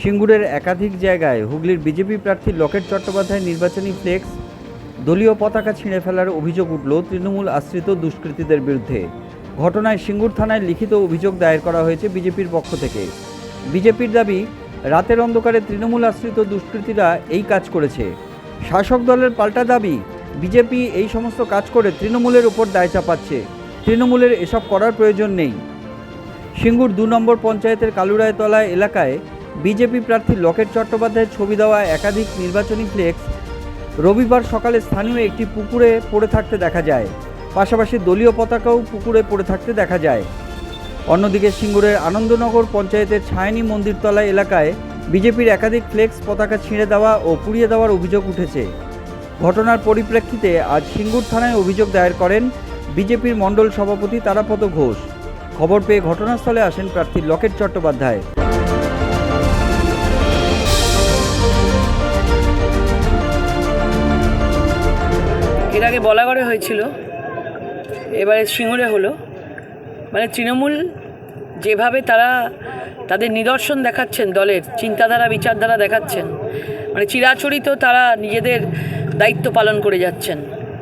সিঙ্গুরের একাধিক জায়গায় হুগলির বিজেপি প্রার্থী লকেট চট্টোপাধ্যায় নির্বাচনী ফ্লেক্স, দলীয় পতাকা ছিঁড়ে ফেলার অভিযোগ উঠল তৃণমূল আশ্রিত দুষ্কৃতীদের বিরুদ্ধে। ঘটনায় সিঙ্গুর থানায় লিখিত অভিযোগ দায়ের করা হয়েছে বিজেপির পক্ষ থেকে। বিজেপির দাবি, রাতের অন্ধকারে তৃণমূল আশ্রিত দুষ্কৃতীরা এই কাজ করেছে। শাসক দলের পাল্টা দাবি, বিজেপি এই সমস্ত কাজ করে তৃণমূলের উপর দায় চাপাচ্ছে। তৃণমূলের এসব করার প্রয়োজন নেই। সিঙ্গুর দু নম্বর পঞ্চায়েতের কালুরায়তলা এলাকায় বিজেপি প্রার্থী লকেট চট্টোপাধ্যায়ের ছবি দেওয়া একাধিক নির্বাচনী ফ্লেক্স রবিবার সকালে স্থানীয় একটি পুকুরে পড়ে থাকতে দেখা যায়। পাশাপাশি দলীয় পতাকাও পুকুরে পড়ে থাকতে দেখা যায়। অন্যদিকে সিঙ্গুরের আনন্দনগর পঞ্চায়েতের ছায়ানি মন্দিরতলা এলাকায় বিজেপির একাধিক ফ্লেক্স পতাকা ছিঁড়ে দেওয়া ও পুড়িয়ে দেওয়ার অভিযোগ উঠেছে। ঘটনার পরিপ্রেক্ষিতে আজ সিঙ্গুর থানায় অভিযোগ দায়ের করেন বিজেপির মণ্ডল সভাপতি তারাপদ ঘোষ। খবর পেয়ে ঘটনাস্থলে আসেন প্রার্থী লকেট চট্টোপাধ্যায়। এর আগে বলাগড়ে হয়েছিল, এবারে সিঙ্গুরে হলো। মানে তৃণমূল যেভাবে তারা তাদের নিদর্শন দেখাচ্ছেন, দলের চিন্তাধারা, বিচারধারা দেখাচ্ছেন মানে চিরাচরিত তারা নিজেদের দায়িত্ব পালন করে যাচ্ছেন।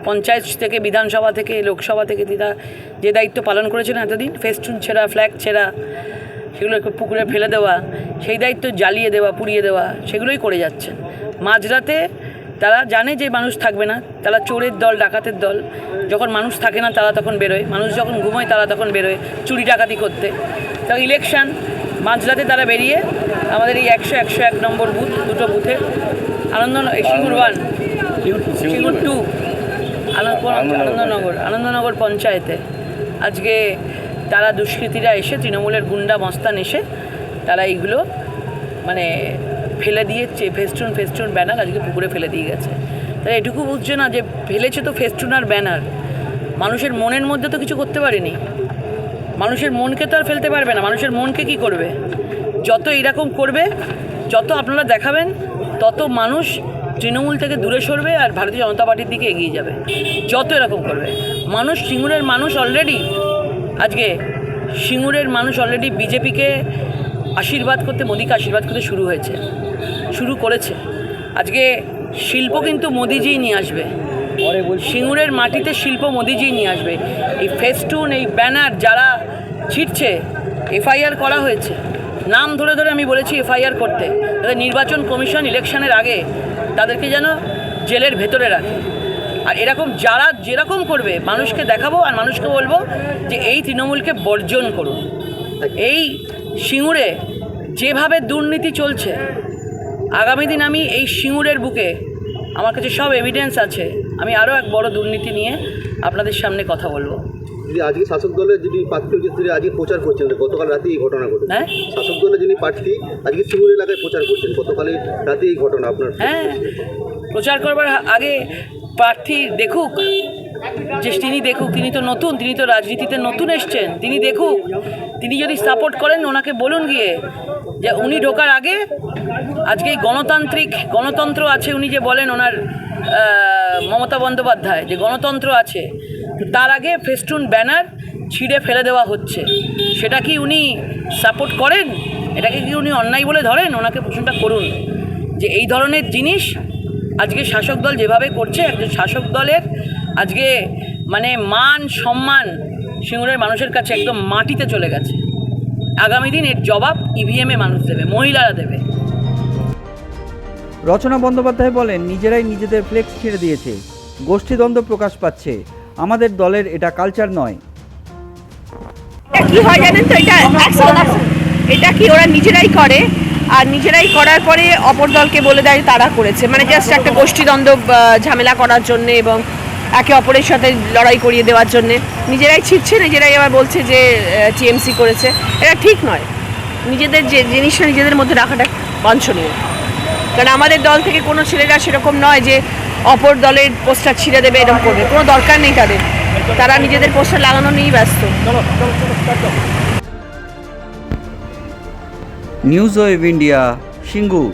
পঞ্চায়েত থেকে বিধানসভা থেকে লোকসভা থেকে তারা যে দায়িত্ব পালন করেছেন এতদিন ফেস্টুন ছেঁড়া ফ্ল্যাগ ছেঁড়া সেগুলো পুকুরে ফেলে দেওয়া সেই দায়িত্ব জ্বালিয়ে দেওয়া পুড়িয়ে দেওয়া সেগুলোই করে যাচ্ছেন। মাঝরাতে তারা জানে যে মানুষ থাকবে না তারা চোরের দল ডাকাতের দল যখন মানুষ থাকে না তারা তখন বেরোয় মানুষ যখন ঘুমোয় তারা তখন বেরোয় চুরি ডাকাতি করতে। তো ইলেকশন মাঝরাতে তারা বেরিয়ে আমাদের এই একশো একশো এক নম্বর বুথ দুটো বুথে আনন্দ সিঙ্গুর ওয়ান সিঙ্গুর টু আনন্দনগর আনন্দনগর পঞ্চায়েতে। আজকে তারা দুষ্কৃতীরা এসে তৃণমূলের গুন্ডা মস্তান এসে তারা এইগুলো মানে ফেলে দিয়ে চে- ফেস্টুন ফেস্টুন ব্যানার আজকে পুকুরে ফেলে দিয়ে গেছে। তাই এটুকু বুঝছে না যে ফেলেছে তো ফেস্টুন আর ব্যানার। মানুষের মনের মধ্যে তো কিছু করতে পারেনি। মানুষের মনকে তো আর ফেলতে পারবে না। মানুষের মনকে কি করবে? যত এরকম করবে যত আপনারা দেখাবেন তত মানুষ তৃণমূল থেকে দূরে সরবে আর ভারতীয় জনতা পার্টির দিকে এগিয়ে যাবে। যত এরকম করবে। মানুষ সিঙ্গুরের মানুষ অলরেডি আজকে সিঙ্গুরের মানুষ অলরেডি বিজেপিকে আশীর্বাদ করতে মোদিকে আশীর্বাদ করতে শুরু হয়েছে শুরু করেছে। আজকে শিল্প কিন্তু মোদিজিই নিয়ে আসবে। সিঙ্গুরের মাটিতে শিল্প মোদিজি নিয়ে আসবে। এই ফেস্টুন এই ব্যানার যারা ছিটছে এফআইআর করা হয়েছে। নাম ধরে ধরে আমি বলেছি এফআইআর করতে। নির্বাচন কমিশন ইলেকশনের আগে তাদেরকে যেন জেলের ভেতরে রাখে। আর এরকম যারা যেরকম করবে, মানুষকে দেখাবো আর মানুষকে বলব যে এই তৃণমূলকে বর্জন করুন। এই সিঙ্গুরে যেভাবে দুর্নীতি চলছে, আগামী দিন আমি এই সিঙ্গুরের বুকে আমার কাছে সব এভিডেন্স আছে। আমি আরও এক বড় দুর্নীতি নিয়ে আপনাদের সামনে কথা বলব। যদি আজকে শাসক দলের যিনি প্রার্থী হয়েছে তিনি আজকে প্রচার করছেন। গতকাল রাতে এই ঘটনা ঘটে হ্যাঁ। শাসক দলের যিনি প্রার্থী আজকে সিঙ্গুর এলাকায় প্রচার করছেন। গতকালে রাতে এই ঘটনা আপনার হ্যাঁ। প্রচার করবার আগে প্রার্থী দেখুক যে তিনি দেখুক তিনি তো নতুন তিনি তো রাজনীতিতে নতুন এসছেন তিনি দেখুক তিনি যদি সাপোর্ট করেন ওনাকে বলুন গিয়ে যে উনি ঢোকার আগে আজকে এই গণতান্ত্রিক গণতন্ত্র আছে উনি যে বলেন ওনার মমতা বন্দ্যোপাধ্যায় যে গণতন্ত্র আছে তো তার আগে ফেস্টুন ব্যানার ছিঁড়ে ফেলে দেওয়া হচ্ছে। সেটা কি উনি সাপোর্ট করেন? এটাকে কি উনি অন্যায় বলে ধরেন? ওনাকে প্রশ্নটা করুন। যে এই ধরনের জিনিস আজকে শাসক দল যেভাবে করছে, একজন শাসক দলের আজকে মানে মান, সম্মান সিঙ্গুরের মানুষের কাছে একদম মাটিতে চলে গেছে। আগামী দিন এর জবাব ইভিএমে মানুষ দেবে, মহিলারা দেবে। রচনা বন্দ্যোপাধ্যায় বলেন, নিজেরাই নিজেদের ফ্লেক্স ছেড়ে দিয়েছে। গোষ্ঠীদ্বন্দ্ব প্রকাশ পাচ্ছে। আমাদের দলের এটা কালচার নয়। এটা কি হয় জানেন তো? এটা এটা কি ওরা নিজেরাই করে? আর নিজেরাই করার পরে অপর দলকে বলে দেয় তারা করেছে। মানে জাস্ট একটা গোষ্ঠীদ্বন্দ্ব আহ, ঝামেলা করার জন্য এবং একে অপরের সাথে লড়াই করিয়ে দেওয়ার জন্য। নিজেরাই ছিটছে নিজেরাই আবার বলছে যে টিএমসি করেছে। এটা ঠিক নয়। নিজেদের যে জিনিসটা নিজেদের মধ্যে রাখাটা বাঞ্ছনীয়। কারণ আমাদের দল থেকে কোনো ছেলেরা সেরকম নয় যে অপর দলের পোস্টার ছিঁড়ে দেবে, এরকম করবে। কোনো দরকার নেই তাদের। তারা নিজেদের পোস্টার লাগানো নিয়েই ব্যস্ত। News web India, Singur.